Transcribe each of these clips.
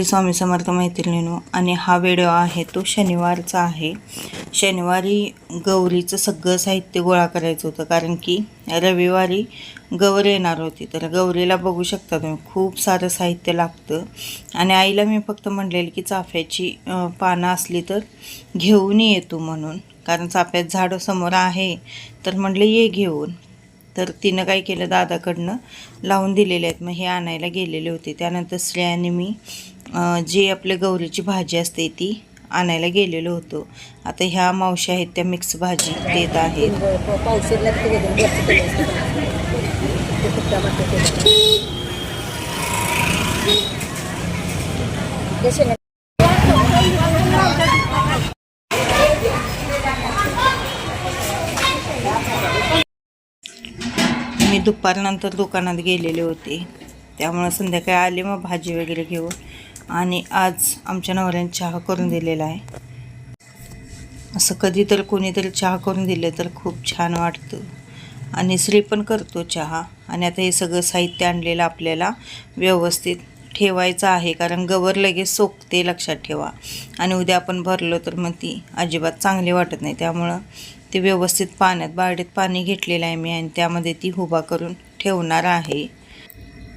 श्री स्वामी समर्थ मैत्रिणीनो आणि हा व्हिडिओ आहे तो शनिवारचा आहे. शनिवारी गौरीचं सगळं साहित्य गोळा करायचं होतं कारण की रविवारी गौर येणार होती. तर गौरीला बघू शकता तुम्ही खूप सारं साहित्य लागतं. आणि आईला मी फक्त म्हणलेलं की चाफ्याची पानं असली तर घेऊन ये तू म्हणून. कारण चाफ्यात झाडं समोर आहे. तर म्हणलं ये घेऊन. तर तिनं काय केलं दादाकडनं लावून दिलेले आहेत. मग हे आणायला गेलेले होते. त्यानंतर स्त्रियांनी मी जी आपल्या गौरीची भाजी असते ती आणायला गेलेलो होतो. आता ह्या मावशी आहेत त्या मिक्स भाजी देत आहेत. मी दुपारनंतर दुकानात गेलेले होते. त्यामुळं संध्याकाळी आले मग भाजी वगैरे घेऊन. आणि आज आमच्या नवऱ्याने चहा करून दिलेला आहे. असं कधी तर कोणीतरी चहा करून दिलं तर खूप छान वाटतं. आणि श्री पण करतो चहा. आणि आता हे सगळं साहित्य आणलेलं आपल्याला व्यवस्थित ठेवायचं आहे. कारण गवर लगेच सोकते लक्षात ठेवा. आणि उद्या आपण भरलो तर मग ती अजिबात चांगली वाटत नाही. त्यामुळं ते व्यवस्थित पाण्यात बारडीत पाणी घेतलेलं आहे मी. आणि त्यामध्ये ती उभा करून ठेवणार आहे.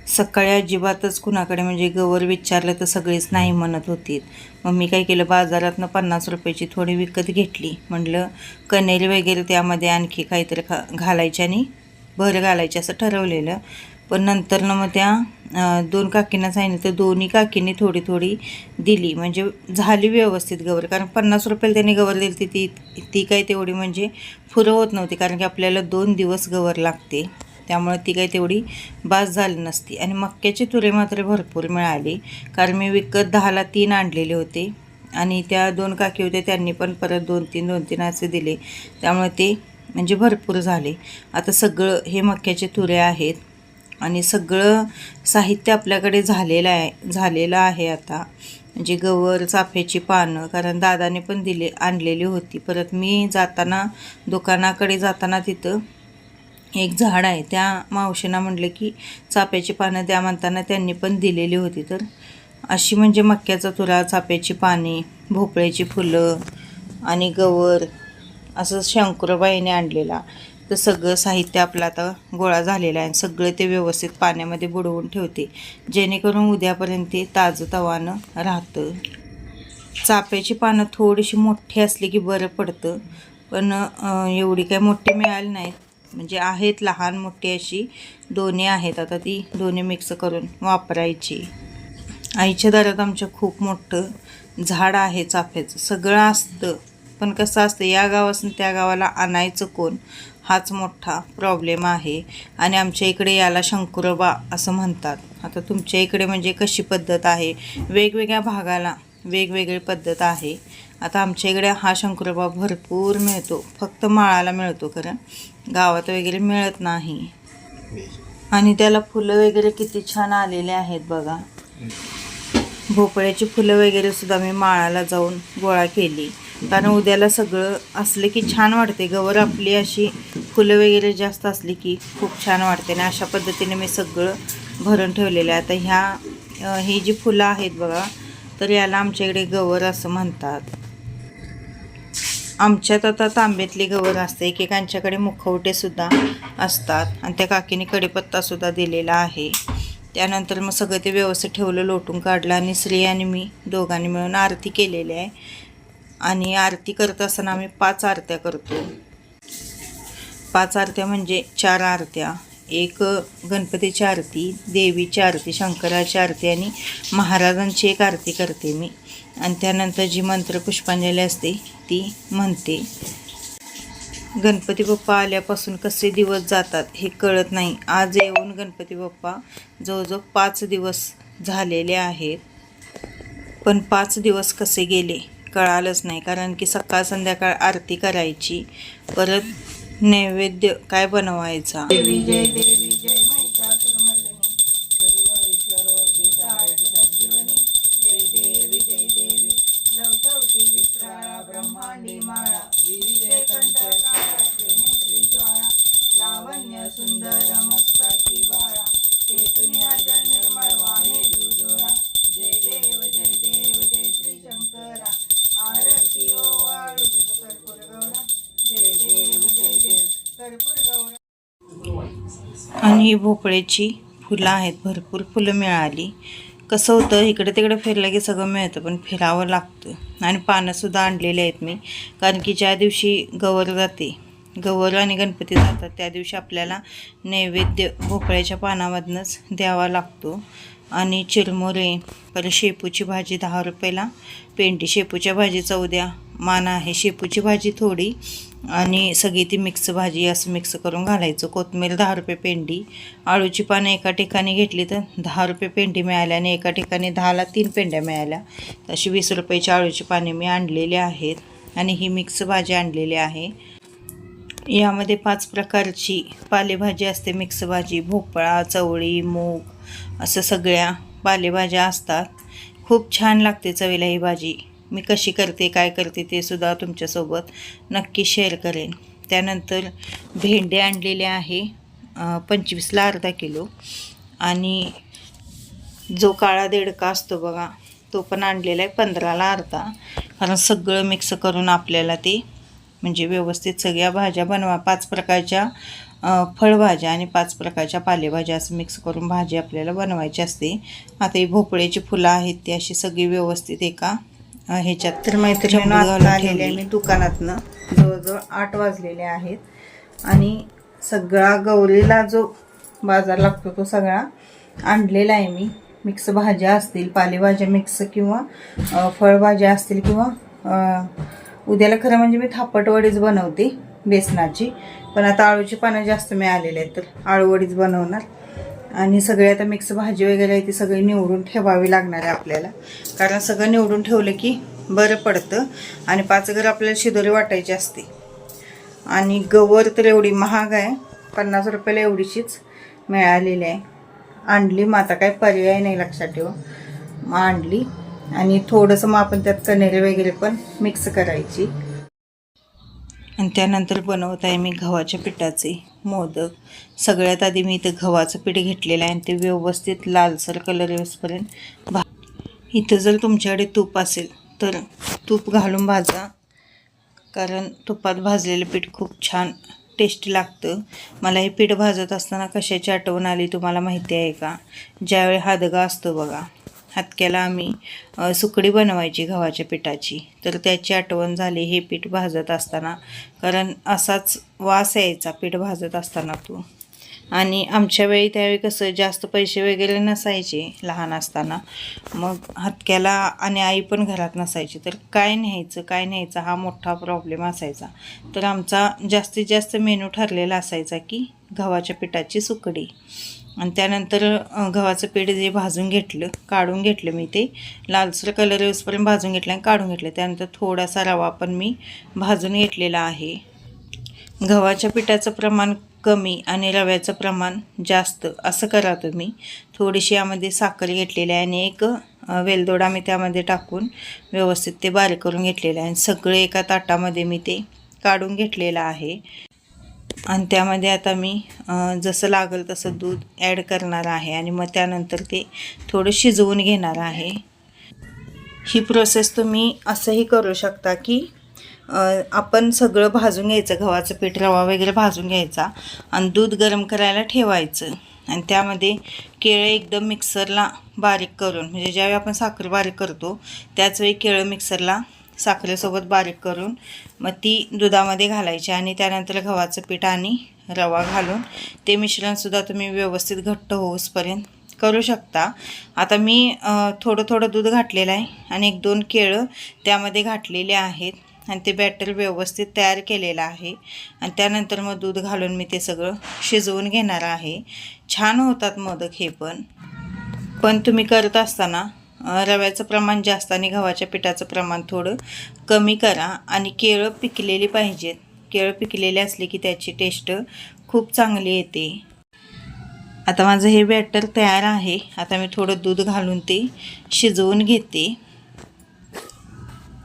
सकाळी अजिबातच कुणाकडे म्हणजे गवर विचारलं तर सगळीच नाही म्हणत होती. मग मी काय केलं? बाजारातनं पन्नास रुपयाची थोडी विकत घेतली. म्हटलं कनेरी वगैरे त्यामध्ये आणखी काहीतरी खा घालायची आणि भर घालायचे असं ठरवलेलं. पण नंतर ना मग त्या दोन काकींना सांगितलं तर दोन्ही काकींनी थोडी थोडी दिली. म्हणजे झाली व्यवस्थित गवर. कारण पन्नास रुपयाला त्यांनी गवर दिली ती ती ती काही तेवढी म्हणजे फुरं होत नव्हती. कारण की आपल्याला दोन दिवस गवर लागते. त्यामुळे ती काही तेवढी बास झाली नसती. आणि मक्याचे तुरे मात्र भरपूर मिळाले. कारण मी विकत दहाला तीन आणलेले होते. आणि त्या दोन काकी होत्या त्यांनी पण परत दोन तीन दोन तीन असे दिले. त्यामुळे ते म्हणजे भरपूर झाले. आता सगळं हे मक्याचे तुरे आहेत. आणि सगळं साहित्य आपल्याकडे झालेलं आहे झालेलं आहे आता. म्हणजे गवर चाफ्याची पानं कारण दादाने पण दिले आणलेली होती. परत मी जाताना दुकानाकडे जाताना तिथं एक झाड आहे. त्या मावशींना म्हटलं की चाप्याची पानं द्या म्हणताना त्यांनी पण दिलेली होती. तर अशी म्हणजे मक्याचा तुरा चाप्याची पाने भोपळ्याची फुलं आणि गवर असं शंकरबाईने आणलेला. तर सगळं साहित्य आपलं आता गोळा झालेलं आहे. आणि सगळं ते व्यवस्थित पाण्यामध्ये बुडवून ठेवते. जेणेकरून उद्यापर्यंत ते ताजं तवानं राहतं. चाप्याची पानं थोडीशी मोठी असली की बरं पडतं. पण एवढी काही मोठी मिळाली नाहीत. म्हणजे आहेत लहान मोठी अशी दोन्ही आहेत. आता ती दोन्ही मिक्स करून वापरायची. आईच्या दारात आमच्या खूप मोठं झाड आहे चाफ्याचं. सगळं असतं. पण कसं असतं या गावापासून त्या गावाला आणायचं कोण? हाच मोठा प्रॉब्लेम आहे. आणि आमच्या इकडे याला शंकुरबा असं म्हणतात. आता तुमच्या इकडे म्हणजे कशी पद्धत आहे? वेगवेगळ्या भागाला वेगवेगळी पद्धत आहे. आता आमच्या इकडे हा शंकुरबा भरपूर मिळतो. फक्त माळाला मिळतो कारण गावात वगैरे मिळत नाही. आणि त्याला फुलं वगैरे किती छान आलेले आहेत बघा. भोपळ्याची फुलं वगैरे सुद्धा मी माळाला जाऊन गोळा केली. कारण उद्याला सगळं असलं की छान वाटते. गवर आपली अशी फुलं वगैरे जास्त असली की खूप छान वाटते. आणि अशा पद्धतीने मी सगळं भरून ठेवलेलं आहे. आता ह्या ही जी फुलं आहेत बघा तर याला आमच्याकडे गवर असं म्हणतात. आमच्यात आता तांब्यातली गवर असते. एकेकांच्याकडे मुखवटेसुद्धा असतात. आणि त्या काकीने कडीपत्तासुद्धा दिलेला आहे. त्यानंतर मग सगळं ते व्यवस्थित ठेवलं लोटून काढलं आणि श्री आणि मी दोघांनी मिळून आरती केलेली आहे. आणि आरती करत असताना आम्ही पाच आरत्या करतो. पाच आरत्या म्हणजे चार आरत्या. एक गणपतीची आरती देवीची आरती शंकराची आरती आणि महाराजांची एक आरती करते मी. आणि त्यानंतर जी मंत्र पुष्पांजली असते ती म्हणते गणपती बाप्पा आल्यापासून कसे दिवस जातात हे कळत नाही. आज येऊन गणपती बाप्पा जवळजवळ पाच दिवस झालेले आहेत. पण पाच दिवस कसे गेले कळालंच नाही. कारण की सकाळ संध्याकाळ आरती करायची. परत नैवेद्य काय बनवायचा? आणि ही भोपळ्याची फुलं आहेत भरपूर फुलं मिळाली. कसं होतं इकडे तिकडे फिरलं की सगळं मिळतं पण फिरावं लागतं. आणि पानंसुद्धा आणलेली आहेत मी कारण की ज्या दिवशी गवर जाते गवर आणि गणपती जातात त्या दिवशी आपल्याला नैवेद्य भोपळ्याच्या पानामधनंच द्यावा लागतो. आणि चिरमुरे परत शेपूची भाजी दहा रुपयाला. पेंडी शेपूच्या भाजीचा उद्या मान आहे. शेपूची भाजी थोडी आणि सगळी ती मिक्स भाजी असं मिक्स करून घालायचं. कोथमीर दहा रुपये पेंडी. आळूची पानं एका ठिकाणी घेतली तर दहा रुपये पेंडी मिळाल्या आणि एका ठिकाणी दहाला तीन पेंड्या मिळाल्या. तशी वीस रुपयाची आळूची पाने मी आणलेली आहेत आणि ही मिक्स भाजी आणलेली आहे. यामध्ये पाच प्रकारची पालेभाजी असते. मिक्स भाजी भोपळा चवळी मूग असं सगळ्या पालेभाज्या असतात. खूप छान लागते चवीला ही भाजी. मी कशी करते काय करते ते सुद्धा तुमच्यासोबत नक्की शेअर करेन. त्यानंतर भेंडे आणलेले आहे पंचवीसला अर्धा किलो. आणि जो काळा देडका असतो बघा तो पण आणलेला आहे पंधराला अर्धा. कारण सगळं मिक्स करून आपल्याला ते म्हणजे व्यवस्थित सगळ्या भाज्या बनवा. पाच प्रकारच्या फळभाज्या आणि पाच प्रकारच्या पालेभाज्या असं मिक्स करून भाजी आपल्याला बनवायची असते. आता ही भोपळ्याची फुलं आहेत ती अशी सगळी व्यवस्थित एका ह्याच्यात तर मैत्रिणीनं आता आलेले आहे मी दुकानातनं. जवळजवळ आठ वाजलेले आहेत. आणि सगळा गौरीला जो बाजार लागतो तो सगळा आणलेला आहे मी. मिक्स भाज्या असतील पालेभाज्या मिक्स किंवा फळभाज्या असतील किंवा उद्याला खरं म्हणजे मी थापटवडीच बनवते बेसनाची. पण आता आळूची पानं जास्त मिळालेली आहेत तर आळूवडीच बनवणार. आणि सगळे आता मिक्स भाजी वगैरे आहे ती सगळी निवडून ठेवावी लागणार आहे आपल्याला. कारण सगळं निवडून ठेवलं की बरं पडतं आणि पाच घर आपल्याला शिदोरी वाटायची असते. आणि गवर तर एवढी महाग आहे पन्नास रुपयाला एवढीशीच मिळालेली आहे. आणली मग आता काय पर्याय नाही लक्षात ठेवा. मग आणली आणि थोडंसं मग आपण त्यात कनेरे वगैरे पण मिक्स करायची. आणि त्यानंतर बनवत आहे मी गव्हाच्या पिठाचे मोदक. सगळ्यात आधी मी इथं गव्हाचं पीठ घेतलेलं आहे आणि ते व्यवस्थित लालसर कलर येऊसपर्यंत भा इथं जर तुमच्याकडे तूप असेल तर तूप घालून भाजा. कारण तुपात भाजलेलं पीठ खूप छान टेस्टी लागतं. मला हे पीठ भाजत असताना कशाची आठवण आली तुम्हाला माहिती आहे का? ज्यावेळी हादगा असतो बघा. हातक्याला आम्ही. सुकडी बनवायची गव्हाच्या पिठाची. तर त्याची आठवण झाली हे पीठ भाजत असताना. कारण असाच वास यायचा पीठ भाजत असताना तो. आणि आमच्या वेळी त्यावेळी कसं जास्त पैसे वगैरे नसायचे लहान असताना. मग हतक्याला आणि आई पण घरात नसायची. तर काय न्यायचं काय न्यायचं हा मोठा प्रॉब्लेम असायचा. तर आमचा जास्तीत जास्त मेनू ठरलेला असायचा की गव्हाच्या पिठाची सुकडी. आणि त्यानंतर गव्हाचं पीठ जे भाजून घेतलं काढून घेतलं मी ते. लालसर कलर येऊसपर्यंत भाजून घेतलं आणि काढून घेतलं. त्यानंतर थोडासा रवा पण मी भाजून घेतलेला आहे. गव्हाच्या पिठाचं प्रमाण कमी आणि रव्याचं प्रमाण जास्त असं करा तुम्ही. थोडीशी यामध्ये साखर घेतलेली आहे आणि एक वेलदोडा मी त्यामध्ये टाकून व्यवस्थित ते बारीक करून घेतलेलं आहे. आणि सगळे एका ताटामध्ये मी ते काढून घेतलेलं आहे. आणि त्यामध्ये आता मी जसं लागेल तसं दूध ॲड करणार आहे आणि मग त्यानंतर ते थोडं शिजवून घेणार आहे. ही प्रोसेस तुम्ही असंही करू शकता की आपण सगळं भाजून घ्यायचं गव्हाचं पीठ रवा वगैरे भाजून घ्यायचा आणि दूध गरम करायला ठेवायचं. आणि त्यामध्ये केळं एकदम मिक्सरला बारीक करून म्हणजे ज्यावेळी आपण साखर बारीक करतो त्याचवेळी केळं मिक्सरला साखरेसोबत बारीक करून मग ती दुधामध्ये घालायची आणि त्यानंतर गव्हाचं पीठ आणि रवा घालून ते मिश्रणसुद्धा तुम्ही व्यवस्थित घट्ट होऊसपर्यंत करू शकता. आता मी थोडं थोडं दूध घातलेलं आहे आणि एक दोन केळं त्यामध्ये घातलेले आहेत आणि ते बॅटर व्यवस्थित तयार केलेलं आहे आणि त्यानंतर मग दूध घालून मी ते सगळं शिजवून घेणार आहे. छान होतात मोदक हे पण. पण तुम्ही करत असताना रव्याचं प्रमाण जास्त आणि गव्हाच्या पिठाचं प्रमाण थोडं कमी करा. आणि केळं पिकलेली पाहिजेत केळं पिकलेले असले की त्याची टेस्ट खूप चांगली येते. आता माझं हे बॅटर तयार आहे. आता मी थोडं दूध घालून ते शिजवून घेते.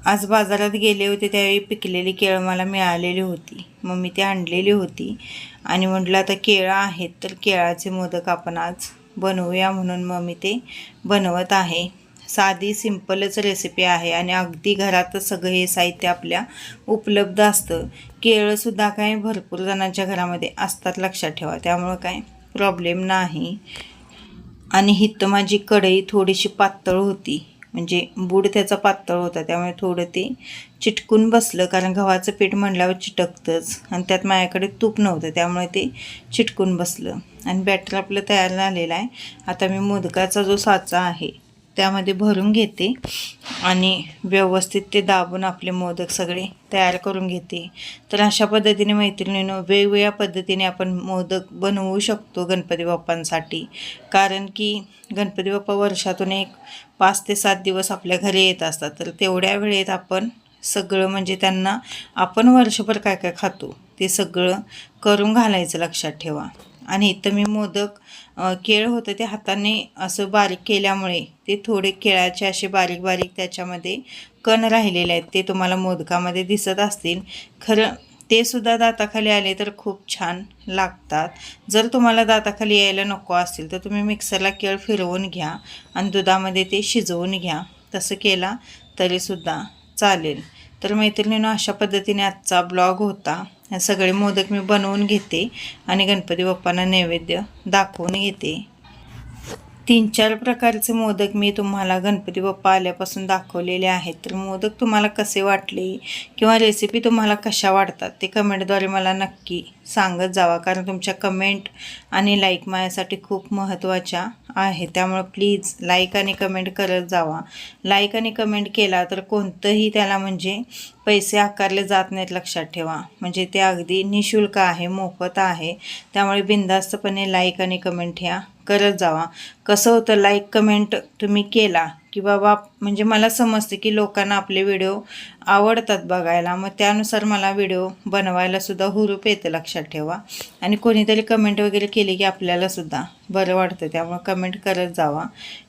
आज बाजारात गेले होते त्यावेळी पिकलेली केळं मला मिळालेली होती. मग मी ती आणलेली होती. आणि म्हटलं आता केळं आहेत तर केळाचे मोदक आपण आज बनवूया म्हणून मग मी ते बनवत आहे. साधी सिंपलच रेसिपी आहे आणि अगदी घरातच सगळं हे साहित्य आपल्या उपलब्ध असतं. केळंसुद्धा काय भरपूर जणांच्या घरामध्ये असतात लक्षात ठेवा. त्यामुळं काय प्रॉब्लेम नाही. आणि हित माझी कढई थोडीशी पातळ होती. म्हणजे बूड त्याचा पातळ होता. त्यामुळे थोडं ते चिटकून बसलं. कारण गव्हाचं पीठ म्हणल्यावर चिटकतंच. आणि त्यात माझ्याकडे तूप नव्हतं. त्यामुळे ते चिटकून बसलं. आणि बॅटर आपलं तयार झालेलं आहे. आता मी मोदकाचा जो साचा आहे त्यामध्ये भरून घेते आणि व्यवस्थित ते दाबून आपले मोदक सगळे तयार करून घेते. तर अशा पद्धतीने मैत्रिणीनं वेगवेगळ्या पद्धतीने आपण मोदक बनवू शकतो गणपती बाप्पांसाठी. कारण की गणपती बाप्पा वर्षातून एक पाच ते सात दिवस आपल्या घरी येत असतात. तर तेवढ्या वेळेत आपण सगळं म्हणजे त्यांना आपण वर्षभर काय काय खातो ते सगळं करून घालायचं लक्षात ठेवा. आणि इथं मी मोदक केळ होतं ते हाताने असं बारीक केल्यामुळे ते थोडे केळाचे असे बारीक बारीक त्याच्यामध्ये कण राहिलेले आहेत ते तुम्हाला मोदकामध्ये दिसत असतील. खरं ते सुद्धा दाताखाली आले तर खूप छान लागतात. जर तुम्हाला दाताखाली यायला नको असतील तर तुम्ही मिक्सरला केळ फिरवून घ्या आणि दुधामध्ये ते शिजवून घ्या. तसं केला तरीसुद्धा चालेल. तर मैत्रिणीनं अशा पद्धतीने आजचा ब्लॉग होता. हे सगळे मोदक मी बनवून घेते आणि गणपती बाप्पांना नैवेद्य दाखवून घेते. तीन चार प्रकारचे मोदक मी तुम्हाला गणपती बाप्पा आल्यापासून दाखवलेले आहेत. तर मोदक तुम्हाला कसे वाटले किंवा रेसिपी तुम्हाला कशा वाटतात ते कमेंटद्वारे मला नक्की सांगत जावा. कारण तुमच्या कमेंट आणि लाईक माझ्यासाठी खूप महत्त्वाच्या आहे त्यामुळे प्लीज लाईक आणि कमेंट करत जावा. लाईक आणि कमेंट केला तर कोणतंही त्याला म्हणजे पैसे आकारले जात नाहीत लक्षात ठेवा. म्हणजे ते अगदी निशुल्क आहे मोफत आहे. त्यामुळे बिनधास्तपणे लाईक आणि कमेंट ह्या करत जावा. कसं होतं लाईक कमेंट तुम्ही केला की बाबा म्हणजे मला समजते की लोकांना आपले व्हिडिओ आवडतात बघायला. मग त्यानुसार मला व्हिडिओ बनवायलासुद्धा हुरूप येतं लक्षात ठेवा. आणि कोणीतरी कमेंट वगैरे केली की आपल्यालासुद्धा बरं वाटतं. त्यामुळे कमेंट करत जावा.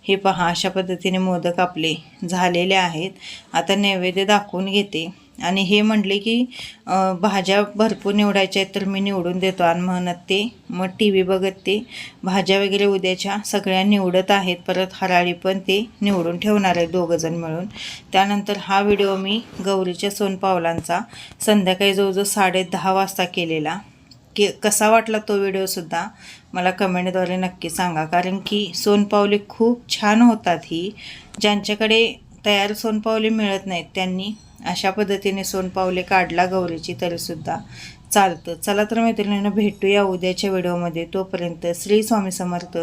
हे पहा अशा पद्धतीने मोदक आपले झालेले आहेत. आता नैवेद्य दाखवून घेते. आणि हे म्हटले की भाज्या भरपूर निवडायच्या आहेत तर मी निवडून देतो. आणि म्हणत ते मग टी व्ही बघत ते भाज्या वगैरे उद्याच्या सगळ्या निवडत आहेत. परत हराळी पण ते निवडून ठेवणार आहे दोघंजण मिळून. त्यानंतर हा व्हिडिओ मी गौरीच्या सोनपावलांचा संध्याकाळी जवळजवळ साडे दहा वाजता केलेला. की कसा वाटला तो व्हिडिओसुद्धा मला कमेंटद्वारे नक्की सांगा. कारण की सोनपावले खूप छान होतात ही. ज्यांच्याकडे तयार सोनपावले मिळत नाहीत त्यांनी अशा पद्धतीने सोनपावले काढला गौरीची तरीसुद्धा चालतं. चला तर मैत्रिणींना भेटूया उद्याच्या व्हिडिओमध्ये. तोपर्यंत श्री स्वामी समर्थ.